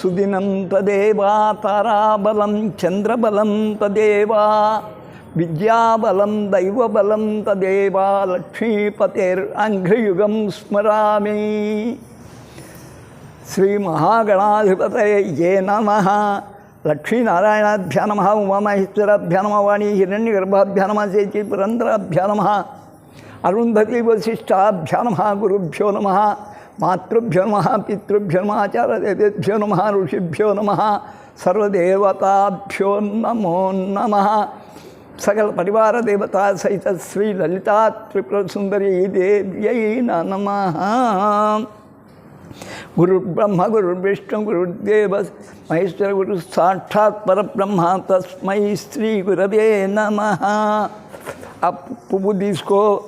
సుదినం తదేవా తారాబలం చంద్రబలం తదేవా విద్యాబలం దైవబలం తదేవా లక్ష్మీపతేర్ లక్ష్మీపతేర్అంఘ్రయుగం స్మరామి. శ్రీ మహాగణాధిపతయే నమ. లక్ష్మీనారాయణాభ్య నమ ఉమామహేశ్వరాభ్య నమ వాణి హిరణ్యగర్భాభ్య నమ చేతి పురంధరాభ్య నమ అరుంధతి వశిష్టాభ్య నమ గురుభ్యో నమ మాతృభ్యో నమ పితృభ్యో నమ ఆచార్యదేవేభ్యో నమ ఋషిభ్యో నమ సర్వదేవతాభ్యో నమో నమ. సకల పరివార దేవత సహిత శ్రీ లలితా త్రిపుర సుందరీ దేవ్యై నమ. గురు బ్రహ్మ గురు విష్ణు గురుదేవ మహేశ్వర గురు సాక్షాత్ పరబ్రహ్మ తస్మై శ్రీ గురవే నమ. ఆ పువ్వు తీసుకో.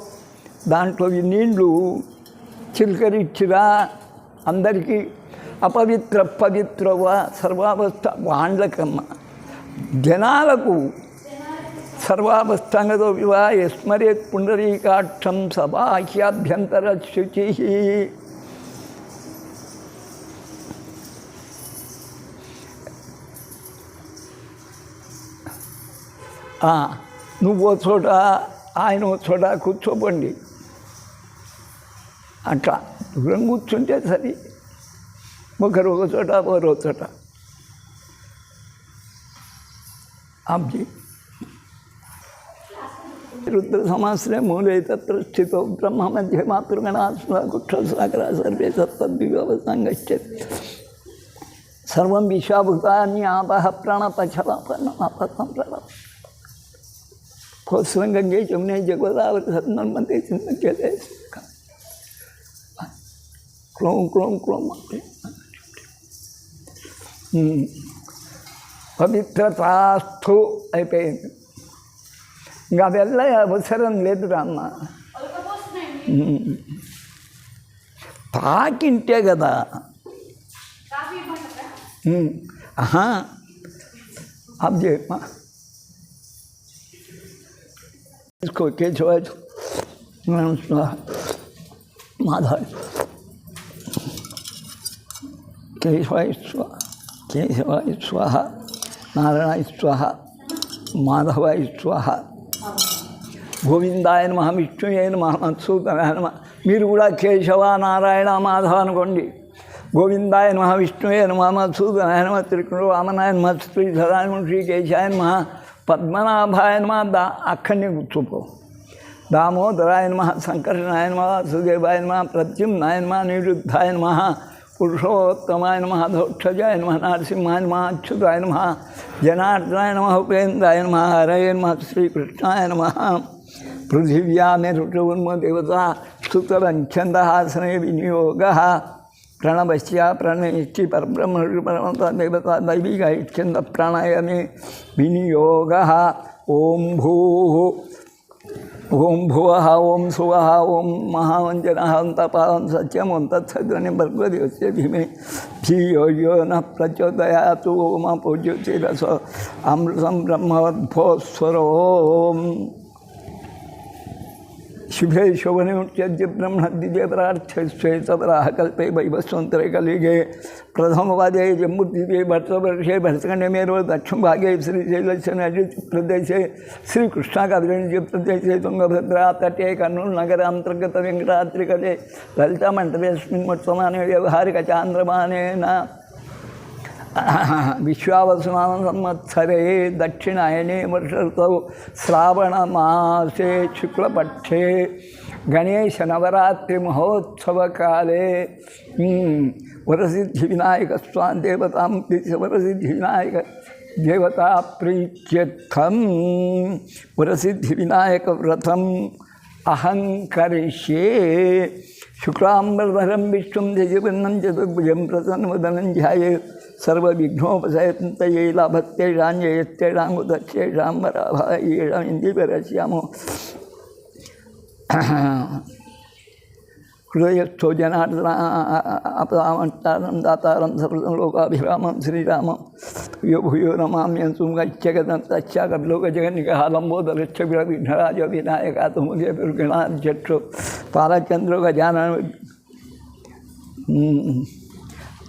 దాంట్లో ఈ నీళ్ళు చిలకరిచ్చిరా అందరికీ అపవిత్ర పవిత్రవ సర్వావస్థ వాళ్ళకమ్మ జనాలకు సర్వావస్థంగతో వివా యస్మరేత్ పుండరీకాక్షం సబాహ్యాభ్యంతర శుచి. నువ్వు చోట ఆయన ఓ చోట కూర్చోబండి అట్లా దూరం కూర్చుంటే సరి ఒకరు ఒక చోట ఒకరు చోట ఆబ్జీ రుద్ర సమాశ్రయ మూలే తత్ర స్థితో బ్రహ్మ మధ్య మాతృగణాస్మ కుక్షసాగర సర్వే సత్పద్వివసంగచ్చతి సర్వం విశ్వాభూతాన్ని ఆపహ ప్రాణపచలాపన్నం ప్రణం కోసలం గంగే జమునే జగోదావరి సర్నర్మదే చింతకే క్లోం క్లోం క్లోం అంటే ఉమ్. పవిత్రతాస్థు అయిపోయింది ఇంకా వెళ్ళ అవసరం లేదు రామ్మ ఉమ్. తాకింటే కదా ఉమ్. ఆహా ఆప్ చేయమ్మా इसको केशवाय माधव కేశవాయ స్వ కేశవాయ స్వహ నారాయణాయ గోవిందాయ నమ విష్ణుయే నమ మత్సూతనాయ నమ. మీరు కూడా కేశవ నారాయణ మాధవ అనుకోండి. గోవిందాయ నమ విష్ణుయే నమ మత్సూతనాయ నమ త్రికృణ వామనాయ నమ శ్రీధరాయ నమ శ్రీకేశాయ నమ పద్మనాభాయ నమ దా అక్కడిని గుర్తుపో. దామోదరాయ నమ సంకర్షణాయ నమ వాసుదేవాయ నమ ప్రత్యుమ్నాయ నమ నిరుద్ధాయ నమ पुरुषोत्तमाय नमः दोक्षजाय नमः नरसिंहाय नमः अच्युताय नमः जनार्दनाय नमः उपेन्द्राय नमः हरये नमः श्रीकृष्णाय नमः। महा पृथिव्या मेरुषन्मदेवता विनियोगः प्रणवस्या प्रणयिष्टि परब्रह्मऋ देवता दैवीकैच्छन्दः प्रणयने विनियोगः। ॐ भूः ओम भुव ओं सुव ओं महावञ्जनः तपं सत्यमं तत्सग्रणे भगवद्योस्य धीमे धियो यो न प्रचोदयातु, ओम पूज्यते अमृत अमृतं ब्रह्मवद्भोस्वरो शिवे शोभने उच्च ब्रह्मण दिव्य परार्थ श्वेतपराकल्पे वैवस्वंतरे कलिगे। प्रथम प्रथमवादे जम्बुदिव्ये भर्तवर्षे भरतखंडे मेरो दक्षिण भागे श्रीशैलचनजित प्रदेशे श्रीकृष्णाकाव्य प्रदेशे तुंगभद्रा तटे कन्नूल नगर अंतर्गत वेंकटात्रिकटे ललितामण्डले अस्मिन् व्यवहारिक चांद्रमा విశ్వావసనామసంవత్సరే దక్షిణాయనే వర్షతో శ్రావణమాసే శుక్లపక్షే. గణేశ నవరాత్రి మహోత్సవకాలే. వరసిద్ధి వినాయక స్వామి దేవతాం వరసిద్ధి వినాయక దేవతా ప్రీత్యర్థం. వరసిద్ధి వినాయక వ్రతం అహంకరిష్యే. శుక్లాంబరం విష్ణుం జయవన్నం చతుర్భుజం ప్రసన్నవదనం ధ్యాయే. सर्वविघ्नोपसयन्तयेला भक्त्यैषां येत्यैषाङ्गुदक्षेषां वराभायेषाम् इन्दीपरस्यामो हृदयस्थो जनार्दनापदामष्टारं यो भूयो नमाम्यंसुं गच्छगतं विघ्नराज विनायका तुमुगे दुर्गणाध्यक्षो पालचन्द्रो गजानन हम्म।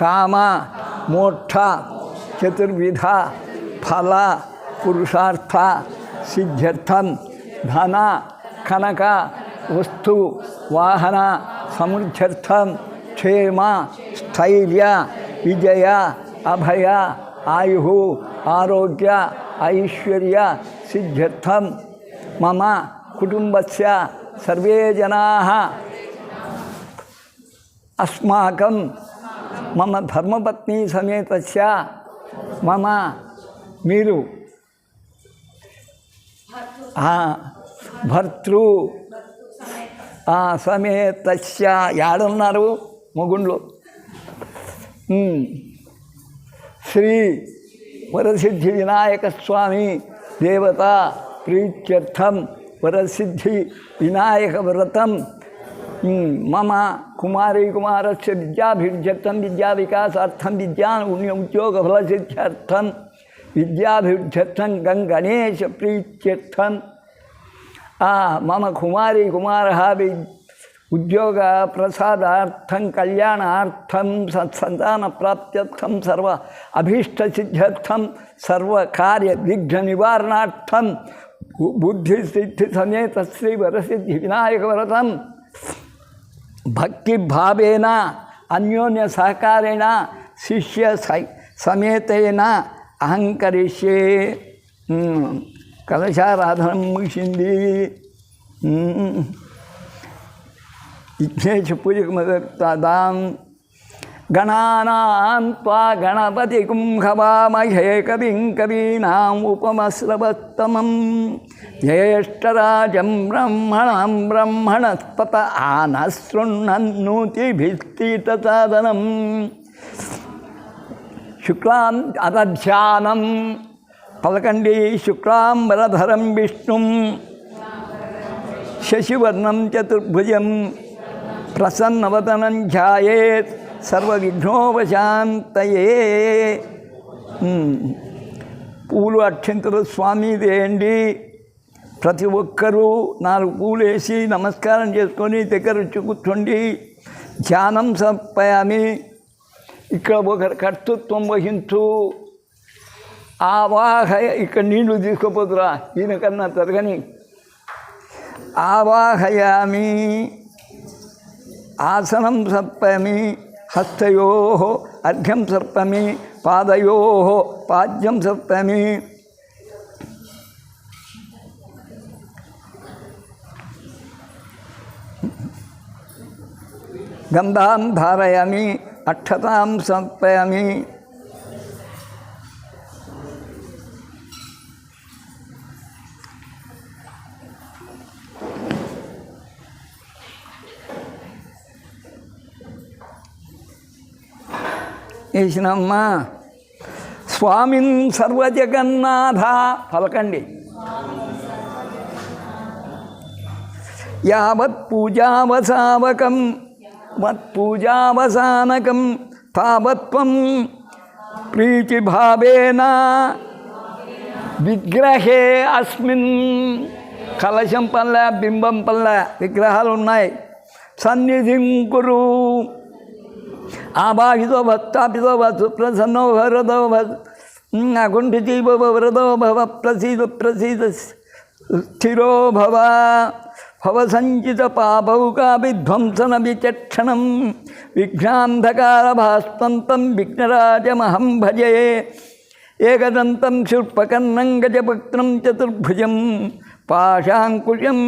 कामा, मोक्षा, चतुर्विधा, फला, पुरुषार्थ सिद्ध्यर्थम धना, कनक, वस्तु, वाहन समृद्ध्यर्थम क्षेम, स्थैर्य, विजय, अभय, आयु, आरोग्य, ऐश्वर्य सिद्ध्यर्थम मम कुटुम्बस्य सर्वे जनाः। अस्माकं మమ ధర్మపత్ని సమేతస్య. మమ మీరు. భర్తృ. సమేతస్య. యాడున్నారు మొగుండ్లు. శ్రీ వరసిద్ధి వినాయక స్వామి దేవత ప్రీత్యర్థం. వరసిద్ధి వినాయక వ్రతం. మమ कुमारी कुमारस्य विद्याभिर्जतं विद्याविकासार्थं विद्यान गंग गणेश, प्रीत्यर्थम। आ, मम कुमारी कुमारः वि उद्योगप्रसादार्थं कल्याणार्थं सत्सन्तानप्राप्त्यर्थं सर्व अभीष्ट सिद्ध्यर्थ सर्व कार्य विघ्न निवारणार्थम बुद्धि सिद्धि समेत श्री वर सिद्धि विनायक बुद्धिसिद्धिसमेतश्रीवरसिद्धिविनायकव्रतम् భక్తిభావేన అన్యోన్య సహకారేణ శిష్య సమేతేన అహంకరిష్యే. కలశారాధనం ముగిసింది. విఘ్నేశ పూజకు మొదలుదాం గణానాం త్వా గణపతి కుంభవామహే కవిం కవీనాం ఉపమశ్రవత్తమం. జ్యేష్ఠరాజం బ్రహ్మణం బ్రహ్మణస్పత ఆనశృణ్ణన్నూతిభిస్తీతసాదనం శుక్లాం అదధ్యానం పలకండి శుక్లాంబరధరం విష్ణుం శశివర్ణం చతుర్భుజం ప్రసన్నవదనం ధ్యాయేత్ సర్వవిఘ్నోపశాంతయే పూలు అక్షంతలు స్వామి వేయండి ప్రతి ఒక్కరూ నాలుగు పూలు వేసి నమస్కారం చేసుకొని దగ్గర వచ్చి కూర్చోండి. ధ్యానం సంపయామి ఇక్కడ ఒకరి కర్తృత్వం వహించు. ఆవాహ ఇక్కడ నీళ్ళు తీసుకుపోతురా ఈయనకన్నా తరగని. ఆవాహయామి. ఆసనం సర్పమి హస్తయో అర్ఘ్యం సర్పమి పాదయో పాద్యం సర్పమి గంధాం ధారయామి అక్షతాం సమర్పయామి. వేసినమ్మా స్వామిన్ సర్వజగన్నాథ పలకండి. యావత్ పూజావసావకం మత్పూజావసానకం తావత్వం ప్రీతిభావేన విగ్రహే అస్మిన్ కలశం పల్ల బింబం పల్ల విగ్రహాలు ఉన్నాయి సన్నిధిం కురు. ఆబాహితో భక్తాపితో సుప్రసన్నో భరదో అకుంఠితీ భవ వరదో భవ ప్రసీద ప్రసీద స్థిరో భవ. भवसञ्चितपापौकाभिध्वंसन विचक्षणं विघ्नान्धकारभास्तं तं विघ्नराजमहं भजे एकदन्तं शुर्पकर्णं गजपक्त्रं चतुर्भुजं, पाशाङ्कुशं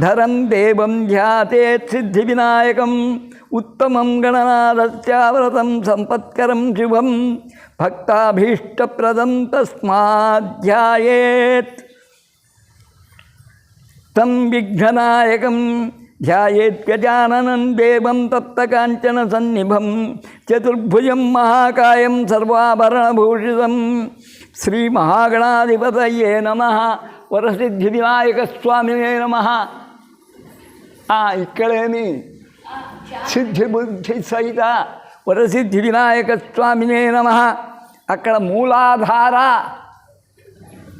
धरं देवं ध्यातेत् सिद्धिविनायकम् उत्तमं गणनाथस्याव्रतं सम्पत्करं शिवं, भक्ताभीष्टप्रदं तस्माध्यायेत्। సంపత్కరం శివం భక్తాభీష్టప్రదం తస్మాధ్యాయేత్ తం విఘ్ననాయకం ధ్యాయేత్యజాననం దేవం తప్తకాంచన సన్నిభం చతుర్భుజం మహాకాయం సర్వాభరణభూషితం శ్రీ మహాగణాధిపతయే నమ వరసిద్ధి వినాయక స్వామినే నమ ఇక్కడేమి సిద్ధి బుద్ధి సహిత వరసిద్ధి వినాయక స్వామినే నమ అక్కడ మూలాధార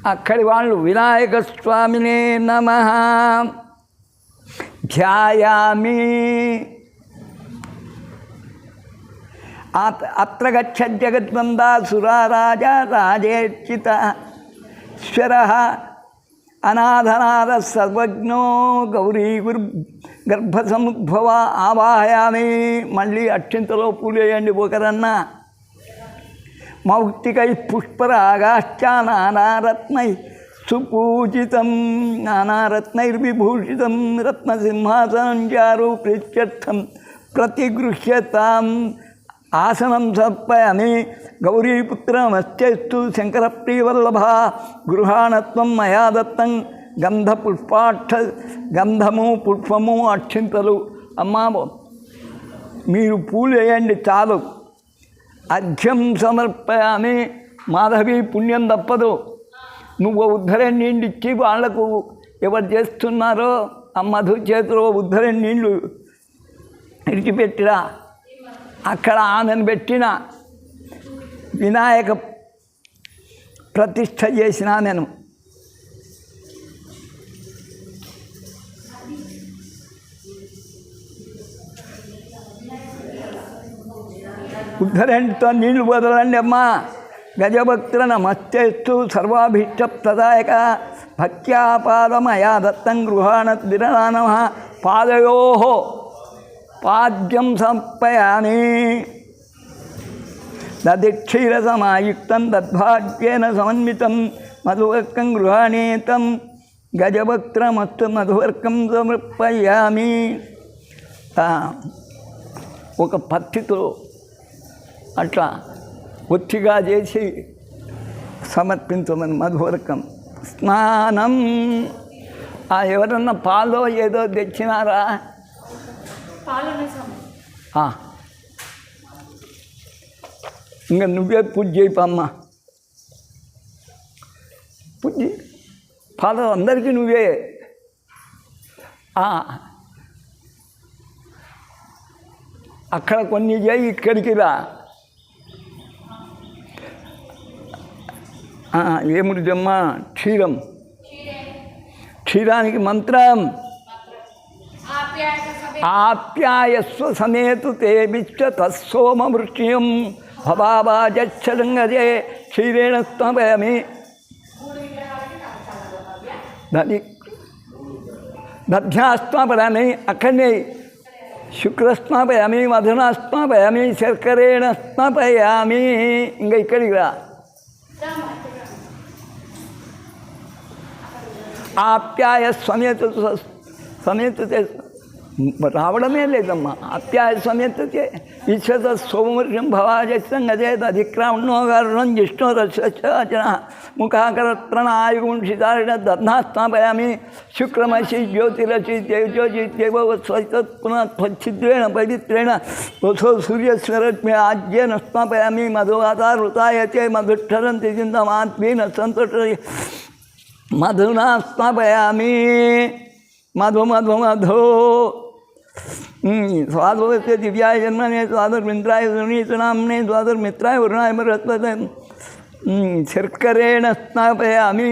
అక్కడి వాళ్ళు వినాయక స్వామినే నమ. ధ్యాయామి. ఆత్- అత్ర గచ్చద్జగద్వందా సురారాజా రాజేర్చిత. ఈశ్వర అనాథనాథ సర్వజ్ఞో గౌరీ గురు గర్భసముద్భవ ఆవాహయామి. మళ్ళీ అక్షింతలో పూలేయండి ఒకరన్నా మౌక్తికై పుష్పరాగాశ్చానానారత్నై సుపూజితం నానారత్నైర్విభూషితం రత్నసింహాసనం చారు ప్రీత్యర్థం ప్రతిగృహ్యతాం. ఆసనం సమర్పయామి గౌరీపుత్రమస్యస్తు శంకరప్రియవల్లభ గృహాణత్వం మయా దత్తం గంధ పుష్పాక్ష గంధము పుష్పము అక్షింతలు అమ్మా మీరు పూలు వేయండి చాలు. అర్ఘ్యం సమర్పయామి. మాధవి పుణ్యం తప్పదు. నువ్వు ఉద్ధరణ నీళ్ళు ఇచ్చి వాళ్ళకు ఎవరు చేస్తున్నారో ఆ మధు చేతిలో ఉద్ధరణ నీళ్ళు విడిచిపెట్టిరా అక్కడ ఆమెను పెట్టిన వినాయక ప్రతిష్ట చేసిన నేను. ఉద్ధరణితో నీళ్ళు వదలండి అమ్మా గజభక్తుల నమస్తేస్తు సర్వాభీష్టప్రదాయక భక్త్యాపాదమయా దత్తం గృహాణ దిరనానమ పాదయో పాద్యం సమర్పయామి. దధిక్షీరసమాయుక్తం దద్భాగ్యేన సమన్వితం మధువర్కం గృహాణీతం గజభక్త్రమస్తు మధువర్కం సమర్పయామి. ఒక పత్తితో అట్లా. ఒత్తిగా చేసి సమర్పించమని మధువర్కం. స్నానం. ఆ ఎవరన్నా పాలో ఏదో తెచ్చినారా. ఇంకా నువ్వే పూజ చేయిపమ్మా పూజ. పాలు అందరికీ నువ్వే. ఆ. అక్కడ కొన్ని చేయి ఇక్కడికి రా. ఆ, ఏమిటిదమ్మా క్షీరం క్షీరానికి మంత్రం ఆప్యాయత సభ ఆప్యాయస్వ సమేతు తే విశ్వ తత్సోమవృష్ట్యం భవాజచ్చలంగజే క్షీరేణ స్తమయామి దాని దధ్యాస్మాపయామి అక్కడనే శుక్రస్మాపయామి మధునాస్మాపయామి శర్కరేణ స్మాపయామి ఇంకా ఇక్కడికి రా ఆప్యాయ సమేత సమేత రావడమే లేదమ్మా అప్యాయ సమేత ఈశ్వర సోమవర్షం భవాజస్తం గజేత అధిక్రామణోగారుణం జిష్ణు రచన ముఖాకరత్రణాయుగుంషితారిణ దధ్నాస్థాపయామి శుక్రమసి జ్యోతిరసి దేవజ్యోతిదేవ స్వతత్ పునఃచ్చిద్రేణ పవిత్రేణ వసో సూర్యస్వరత్మే ఆజ్యేన స్థాపయామి మధువాతారుతాయతే మధుక్షరంతి చింతమాత్మీన సంతోష మధునా స్నాపయామి మధు మధు మధు స్వాదువస్తే దివ్యాయ జన్మనే స్వాదుర్మిత్రాయ సునీతనామ్నే స్వాదుర్మిత్రాయ వరుణాయ బృహస్పతి శర్కరేణ స్నాపయామి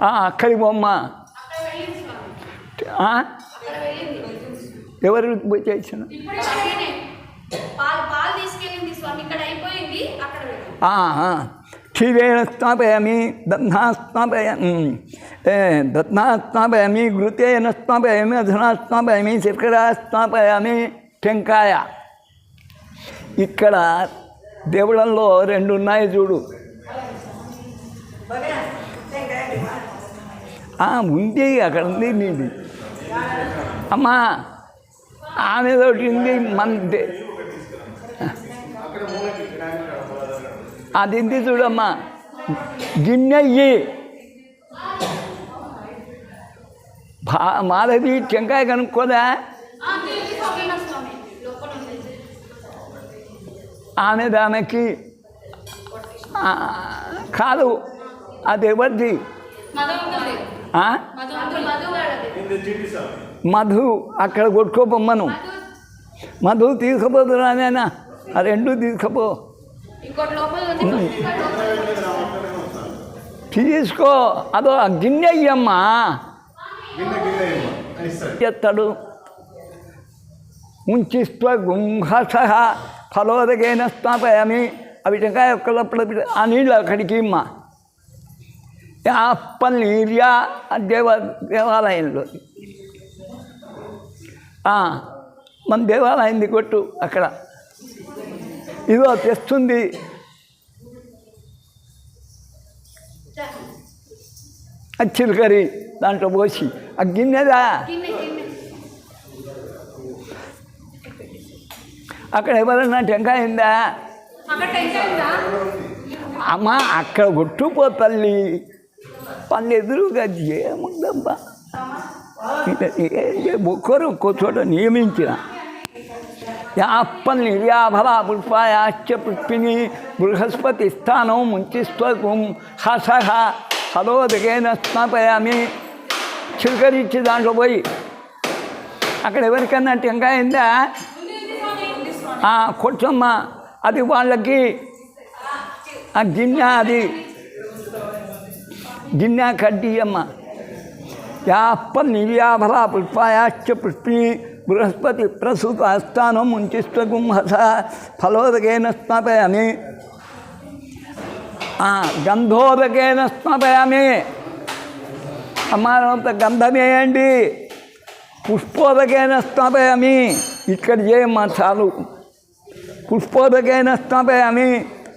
ఆ, అక్కడి బొమ్మ అక్కడ వెళ్ళింది స్వామి ఆ? అక్కడ వెళ్ళింది ఎవరు పోయి చేసిన ఇప్పుడు నేనే పాలు పాలు తీసుకెళ్ళింది స్వామి. ఇక్కడ అయిపోయింది. అక్కడ వెళ్ళింది ఆహా. క్షీరేణ స్థాపయామి దధ్నా స్థాపయామి దధ్నా స్థాపయామి ఘృతేన స్థాపయామి అధునా శర్కరా స్థాపయామి టెంకాయ ఇక్కడ దేవుళ్ళల్లో రెండు ఉన్నాయి చూడు ఆ, ఉంది అక్కడ ఉంది నీది అమ్మా ఆమె తోటి ఉంది మన అది చూడమ్మా. గిన్నెయ్యి. భా మాధవి టెంకాయ కనుక్కోదా? ఆమె దానికి కాదు అది ఎవరిది? మధు అక్కడ కొట్టుకోబొమ్మను మధు మధు తీసుకుపోతున్నా ఆ రెండు తీసుకుపో. తీసుకో. అదో గిన్నె అయ్యమ్మా ఎత్తడు. ఉంచిస్వ గుంహస ఫలోదగైన స్థాపయామి. అవి టెంకాయ ఒక్కలప్పుడు ఆ నీళ్ళు అక్కడికి ఇమ్మా యాప్పల్ నీర్యా ఆ దేవ దేవాలయంలో. మన దేవాలయంది కొట్టు అక్కడ. ఇదో తెస్తుంది. ఆ చిలకరి దాంట్లో పోసి. ఆ గిన్నెదా? అక్కడ ఎవరన్నా టెంకాయ ఉందా? అమ్మ అక్కడ కొట్టుపో తల్లి. పళ్ళు ఎదురుగా ఏముందమ్మా ఒక్కరు ఒక్కో చోట నియమించిన. యాప్పల్ నిర్యాభల పుష్పాయాశ్చ పుష్పిని బృహస్పతి స్థానం ముంచిస్వం హసహ హలోదగేన స్నాపయామి. చిలకరించి దాంట్లో పోయి అక్కడ ఎవరికన్నా టెంకాయ ఉందా ఆ, కొంచెమ్మ అది వాళ్ళకి ఆ గిన్నె అది. గిన్నె కడ్డీయమ్మ. యాప్ప నివ్యాభల పుష్పాయాశ్చ పుష్పిణి బృహస్పతి ప్రసూత స్థానం ముంచిస్వం హస ఫలోదకేన స్నాపయామి గంధోదకేన స్నాపయామి అమ్మానంత గంధమేయండి పుష్పోదకేన స్థాపయామి ఇక్కడ చేయమ్మా చాలు. పుష్పోదకైన స్థాపయామి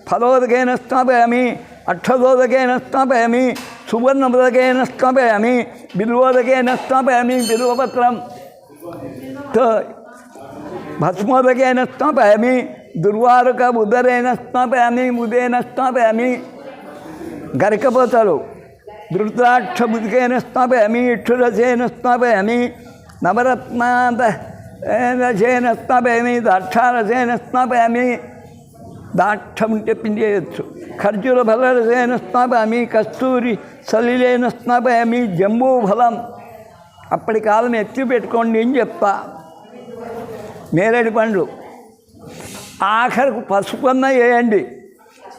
ఫలోదకైన స్థాపయామి అక్షదోదకైన స్థాపయామి సువర్ణోదకైన స్థాపయామి బిల్వోదకేన స్థాపయామి బిల్వపత్రం. తో భస్మోదకైన స్థాపయామి దుర్వారుక ఉదరైన స్థాపయామి ఉదయన స్థాపయామి గరికపోతారు ధృతరాక్షబుధికైన స్థాపయామి ఇక్షురసేన స్థాపయామి నవరత్నాంత రసేన స్థాపయామి దాక్షారసేన స్థాపయామి దాక్షం చెప్పింది చేయొచ్చు ఖర్జూర ఫలరసేన స్థాపయామి కస్తూరి సలిలేన స్థాపయామి జంబూ ఫలం అప్పటి కాలం ఎత్తి పెట్టుకోండి అని చెప్తా నేరేడు పండ్లు. ఆఖరికి పసుపన్న వేయండి.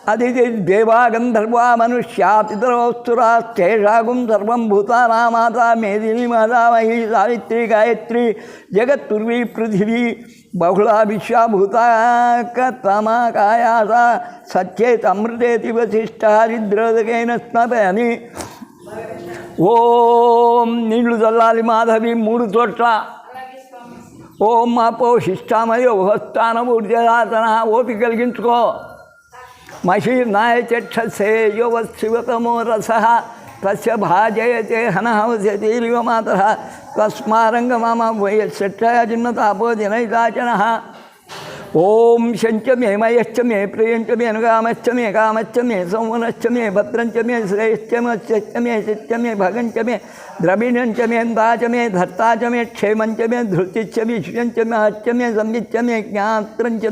అది దేవాగంధర్వ మనుష్యా పితరవస్తురా శేషాగం సర్వం భూతానామాత మేదిని మాతా మహీ సావిత్రి గాయత్రి జగత్తుర్వి పృథివీ బహుళా విశ్వాభూతాకతమా కాయాస సచ్చేత్ అమృతేతి వశిష్టారిద్రోదకైన స్నపయని ఓం నీళ్ళు చల్లాలి మాధవి మూడు చోట్ల. ఓం మాపో శిష్టామయ ఉపస్థానం ఊర్జదాతన ఓపిక కలిగించుకో మహీర్నాయ చక్షసే యువ శివతమో రస తస్య భాజయతే హనహంసతీరివ మాత తస్మారంగ మమ వయస్సట్టాజిన్నతాపో జనైతాచన ఓం శంచ మే మయశ్చ మే ప్రియంచ మే అనుగామశ్చ మే కామశ్చ మే సౌమనశ్చ మే భద్రంచ మే శ్రేయశ్చ మత్స్యశ్చ మే శిత్య మే భగంచ మే ద్రవిణంచ మే దాచ మే ధర్తాచ మే క్షేమంచ మే ధృతిశ్చ విశ్వంచ మే హత్య మే సంవిచ్చ మే జ్ఞాత్రంచ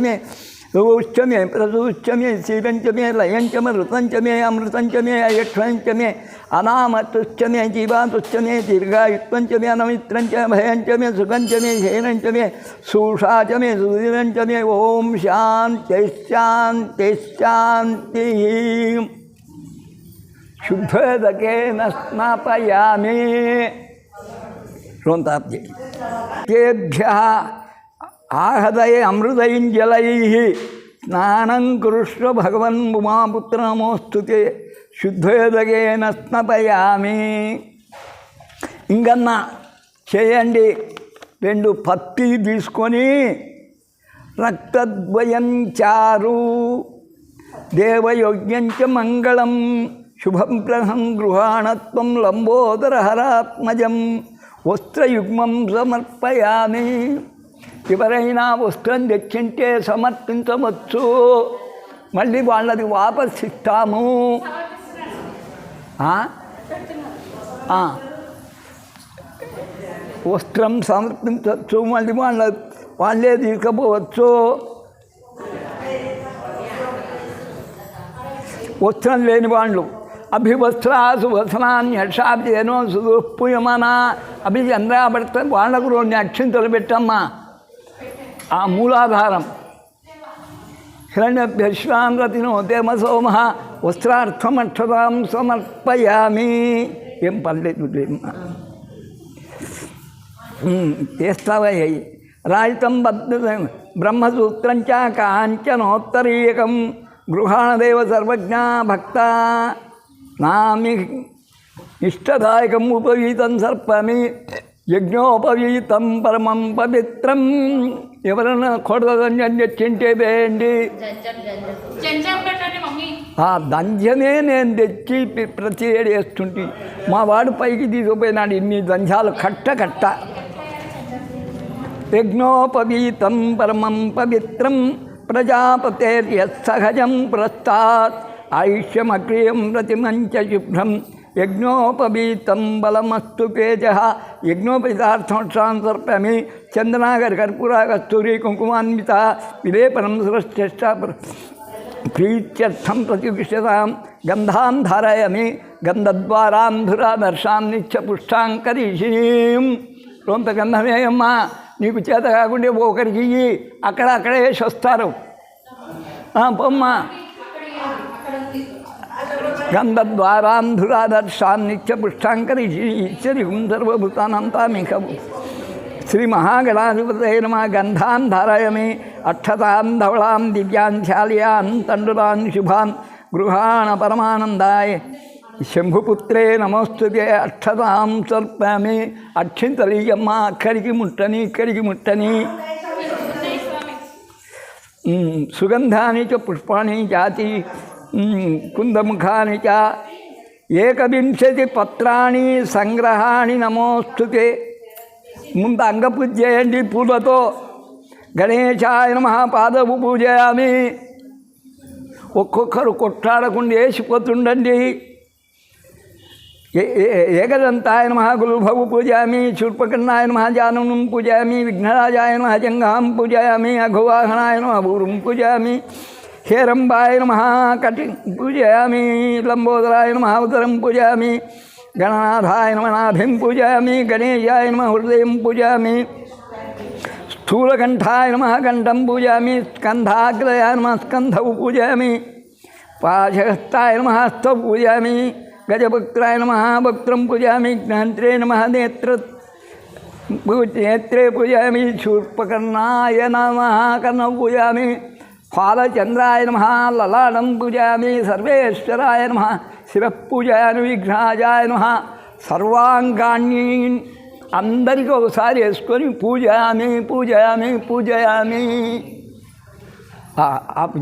మే రుశ్చ మే ప్రసూశ్చ మే శీలంచ మే లయంచ మే ఋతంచ మే అమృతంచ మే అయక్షంచ మే అనామతుశ్చ మే జీవాతుశ్చ మే దీర్ఘాయుత్వంచ మే అనమిత్రంచ భయంచ మే సుఖంచ మే శయనంచ మే శూషాచ మే సుధీరంచ మే ఓం శాంతి శాంతి శాంతి శుద్ధోదకేన స్నాపయామి రోంతాబ్జి తేభ్య ఆహదయ అమృతైంజలై స్నానం కృష్ణ భగవన్ ఉమాపుత్ర నమోస్తుతే శుద్ధోదకేన స్నపయామి. ఇంకన్నా చేయండి. రెండు పత్తి తీసుకొని రక్తద్వయం చారు. దేవయోగ్యంచ మంగళం. శుభం గ్రహం గృహాణత్వం లంబోదరహరాత్మజం వస్త్రయుగ్మం సమర్పయామి. ఎవరైనా వస్త్రం తెచ్చింటే సమర్పించవచ్చు. మళ్ళీ వాళ్ళది వాపస్ ఇస్తాము. వస్త్రం సమర్పించవచ్చు మళ్ళీ వాళ్ళ వాళ్ళే తీసుకుపోవచ్చు వస్త్రం లేని వాళ్ళు అభివస్త్రాసు వసనాన్యషాబ్దేనో సుదుఃపుయమన అభిచంద్రాభర్త వాళ్ళకు రెండు అక్షింతలు పెట్టమ్మా. ఆ మూలాధారం. హిరణ్యభ్యశ్వాన్రతినో దేమ సోమ వస్త్రార్థమక్షతాం సమర్పయామి ఏం పర్లేదు లేమ్మా చేస్తావయ్యి. రాజితం బద్ధ బ్రహ్మసూత్రం చ కాంచనోత్తరీయకం గృహాణదేవ సర్వజ్ఞ భక్త నామి ఇష్టదాయకం ఉపవీతం సర్పమి. యజ్ఞోపవీతం పరమం పవిత్రం. ఎవరైనా కొడదని తెచ్చింటే వేయండి. ఆ దంధ్యమే నేను తెచ్చి పి- ప్రతి ఏడు వేస్తుంటే. మా వాడు పైకి తీసుకుపోయినాడు. ఇన్ని దంధ్యాలు కట్ట కట్ట. యజ్ఞోపవీతం పరమం పవిత్రం. ప్రజాపతేర్యసహజం ప్రస్తాత్. ఆయుష్యమక్రియం ప్రతిమంచ శుభ్రం. యజ్ఞోపవీతం బలమస్తు తేజ. యజ్ఞోపవీతార్థం సమర్పమి చందనాగర్ కర్పూరా కస్తూరి కుంకుమాన్విత విలేపనం సృష్టిష్ట ప్రీత్యర్థం ప్రతివిషతాం గంధాం ధారయామి. గంధద్వారాంధురా దర్శాం నిత్య పుష్టాంకరీషిణీం రొంత గంధమేయమ్మా నీకు చేత కాకుండా ఒకరికి ఇయ్యి. అక్కడ అక్కడే వేసి వస్తారు ఆ, పొమ్మా. गंधद्वारांधुरादर्शां नित्यपुष्टांकरी इच्छरिहुं श्री महागणाधिपत नम गंधा धारा मे अक्षता धवला दिव्यान् ख्याल्यान् तण्डुलान् शुभान् गृहाण परमानन्दाय। ശംഭുപുത്രേ നമസ്തുതേ അക്ഷതാം സർപ്പമേ അക്ഷം തെളിയമ്മ അക്കരിക്ക് खरी मुट्टनी മുട്ടനി സുഗന്ധാനി ച പുഷ്പാണി పుష్పాణి జాతి ఉమ్, కుందముఖాని చ. ఏకవింశతి పత్రాణి సంగ్రహాణి నమోస్తుతే ముందు అంగపూజ చేయండి పూలతో గణేశాయ నమ పాదపు పూజయామి. ఒక్కొక్కరు కొట్లాడకుండా వేసిపోతుండండి ఏకదంతాయ నమ గురుభవు పూజయామి శూర్పకర్ణాయ నమ జానం పూజయామి విఘ్నరాజాయ నమ జంగాం పూజయామి అఘువాహనాయ నమ భూరుం పూజయామి. హేరంబాయ నమ కటి పూజయామి లంబోదరాయ నమ ఉదరం పూజయామి గణనాథాయ నమ నాభిం పూజయామి గణేశాయ నమ హృదయం పూజయామి స్థూలకంఠాయ నమ కంఠం పూజయామి స్కంధాగ్రయాయ నమ స్కంధౌ పూజయామి పాశహస్తాయ నమ హస్తౌ పూజయామి గజభక్త్రాయ నమ భక్త్రం పూజయామి జ్ఞాంత్రే నమ నేత్ర పూజ- నేత్రే పూజయామి శూర్పకర్ణాయ నమ కర్ణౌ పూజయామి ఫాలచంద్రాయ నమ లలాటం పూజయామి సర్వేశ్వరాయ నమ శిరః పూజయామి విఘ్నాజాయ నమ సర్వాంగాన్ని అందరికీ ఒకసారి వేసుకొని పూజయామి పూజయామి పూజయామి ఆపు